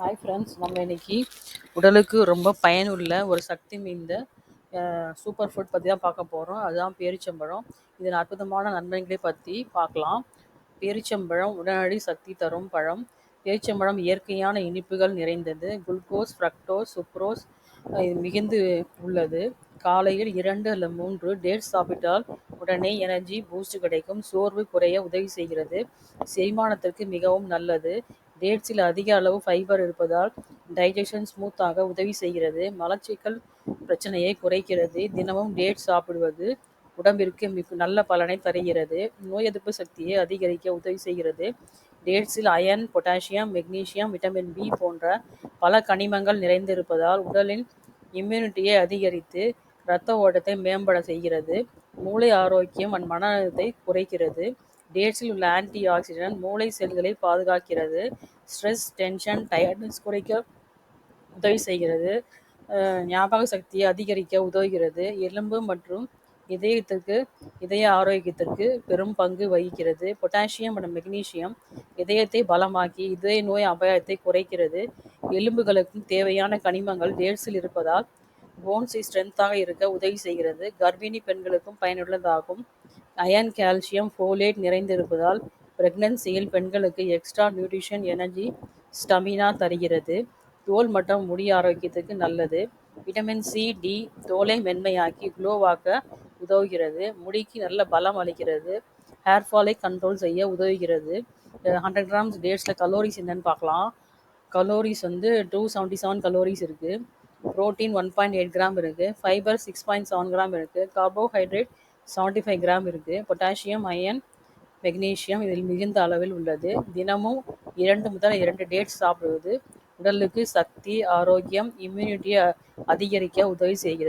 Hi friends நம்ம இன்னைக்கு உடலுக்கு ரொம்ப பயனுள்ள ஒரு சக்தி மீந்த சூப்பர் ஃபுட் பற்றி தான் பார்க்க போகிறோம் அதுதான் பேரிச்சம்பழம். இதன் அற்புதமான நன்மைகளை பற்றி பார்க்கலாம். பேரிச்சம்பழம் உடனடி சக்தி தரும் பழம். பேரிச்சம்பழம் இயற்கையான இனிப்புகள் நிறைந்தது. குளுக்கோஸ் ஃப்ரக்டோஸ் சுக்ரோஸ் மிகுந்து உள்ளது. காலையில் இரண்டு அல்ல மூன்று டேட்ஸ் சாப்பிட்டால் உடனே எனர்ஜி பூஸ்ட் கிடைக்கும். சோர்வு குறைய உதவி செய்கிறது. செரிமானத்திற்கு மிகவும் நல்லது. டேட்ஸில் அதிக அளவு ஃபைபர் இருப்பதால் டைஜஷன் ஸ்மூத்தாக உதவி செய்கிறது. மலச்சிக்கல் பிரச்சனையை குறைக்கிறது. தினமும் டேட்ஸ் சாப்பிடுவது உடம்பிற்கு மிக நல்ல பலனை தருகிறது. நோய் எதிர்ப்பு சக்தியை அதிகரிக்க உதவி செய்கிறது. டேட்ஸில் iron potassium magnesium vitamin B போன்ற பல கனிமங்கள் நிறைந்திருப்பதால் உடலின் இம்யூனிட்டியை அதிகரித்து இரத்த ஓட்டத்தை மேம்பட செய்கிறது. மூளை ஆரோக்கியம் அண்ட் மன அழுத்தத்தை குறைக்கிறது. டேட்ஸில் உள்ள ஆன்டி ஆக்சிடென்ட் மூளை செல்களை பாதுகாக்கிறது. ஸ்ட்ரெஸ் டென்ஷன் டயர்ட்னஸ் குறைக்க உதவி செய்கிறது. ஞாபக சக்தியை அதிகரிக்க உதவுகிறது. எலும்பு மற்றும் இதயத்திற்கு இதய ஆரோக்கியத்திற்கு பெரும் பங்கு வகிக்கிறது. பொட்டாசியம் மற்றும் மெக்னீசியம் இதயத்தை பலமாக்கி இதய நோய் அபாயத்தை குறைக்கிறது. எலும்புகளுக்கும் தேவையான கனிமங்கள் டேட்ஸில் இருப்பதால் போன்ஸை ஸ்ட்ரென்த்தாக இருக்க உதவி செய்கிறது. கர்ப்பிணி பெண்களுக்கும் பயனுள்ளதாகும். அயன் கால்சியம் ஃபோலேட் நிறைந்திருப்பதால் பிரெக்னன்சியில் பெண்களுக்கு எக்ஸ்ட்ரா நியூட்ரிஷன் எனர்ஜி ஸ்டமினா தருகிறது. தோல் மற்றும் முடி ஆரோக்கியத்துக்கு நல்லது. விட்டமின் சி டி தோலை மென்மையாக்கி க்ளோவாக்க உதவுகிறது. முடிக்கு நல்ல பலம் அளிக்கிறது. ஹேர் ஃபாலை கண்ட்ரோல் செய்ய உதவுகிறது. ஹண்ட்ரட் கிராம்ஸ் டேட்ஸில் கலோரிஸ் என்னன்னு பார்க்கலாம். கலோரிஸ் வந்து டூ செவன்ட்டி செவன் கலோரிஸ் இருக்குது protein one point eight gram இருக்குது fibre six point seven gram இருக்குது கார்போஹைட்ரேட் செவன்ட்டி ஃபைவ் கிராம் இருக்குது பொட்டாசியம் அயன் மெக்னீஷியம் இதில் மிகுந்த அளவில் உள்ளது. தினமும் இரண்டு முதல் இரண்டு டேட்ஸ் சாப்பிடுவது உடலுக்கு சக்தி ஆரோக்கியம் இம்யூனிட்டியை அதிகரிக்க உதவி செய்கிறது.